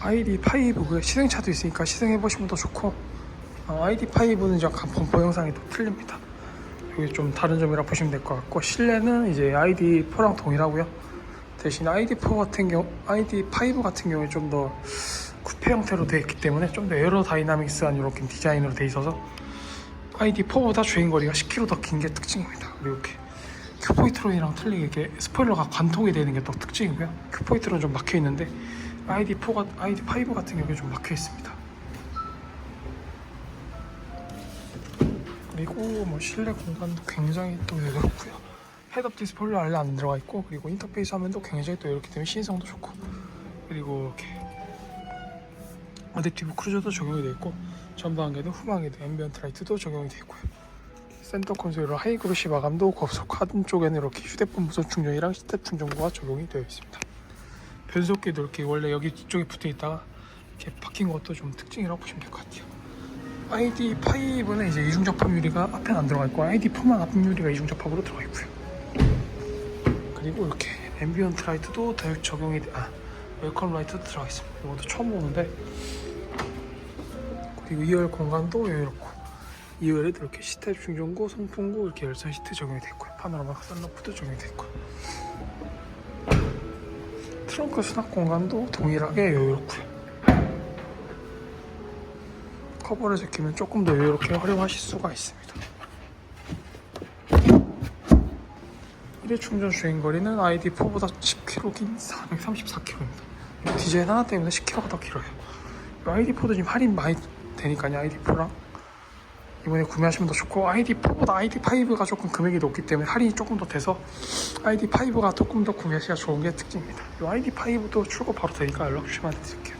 ID5 시승차도 있으니까 시승해보시면 더 좋고. 어, ID5는 약간 범퍼 영상이 또 틀립니다. 이게 좀 다른 점이라 보시면 될 것 같고 실내는 이제 ID4랑 동일하고요. 대신 ID4 같은 경우 ID5 같은 경우에 좀 더 쿠페 형태로 되어 있기 때문에 좀 더 에어로다이나믹스한 이렇게 디자인으로 되어 있어서 ID4보다 주행거리가 10km 더 긴 게 특징입니다. 그리고 이렇게 큐포이트론이랑 틀리게 스포일러가 관통이 되는 게 또 특징이고요. 큐포이트론 좀 막혀 있는데 ID4가 ID5 같은 경우에 좀 막혀 있습니다. 그리고 뭐 실내 공간도 굉장히 또 여유롭고요. 헤드업 디스플레이 아래 안 들어가 있고 그리고 인터페이스 화면도 굉장히 또 이렇기 때문에 신성도 좋고 그리고 이렇게 어댑티브 크루저도 적용이 되어 있고 전방에도 후방에도 앰비언트 라이트도 적용이 되어 있고요. 센터 콘솔로 하이그로시 마감도 고속 하단 쪽에는 이렇게 휴대폰 무선 충전이랑 스텝 충전구가 적용이 되어 있습니다 변속기도 이렇게 원래 여기 뒤쪽에 붙어 있다가 이렇게 바뀐 것도 좀 특징이라고 보시면 될 것 같아요. ID5는 이제 이중 접합 유리가 앞에는 안 들어가 있고 ID4만 앞 유리가 이중 접합으로 들어가 있고요. 그리고 이렇게 앰비언트 라이트도 더 적용이 돼, 아 웰컴 라이트도 들어가 있습니다. 이것도 처음 보는데. 그리고 2열 공간도 여유롭고 2열에도 이렇게 시트 충전구, 송풍구 이렇게 열선 시트 적용이 됐고요. 파노라마 선루프도 적용이 됐고요 트렁크 수납 공간도 동일하게 여유롭고요. 커버를 제끼면 조금 더 여유롭게 활용하실 수가 있습니다. 1회 충전 주행 거리는 ID4보다 10km 긴 434km입니다. 디자인 하나 때문에 10km가 더 길어요. ID4도 지금 할인 많이 되니까요 ID4랑 이번에 구매하시면 더 좋고 ID4보다 ID5가 조금 금액이 높기 때문에 할인이 조금 더 돼서 ID5가 조금 더 구매하시기가 좋은 게 특징입니다. 이 ID5도 출고 바로 되니까 연락 주시면 드릴게요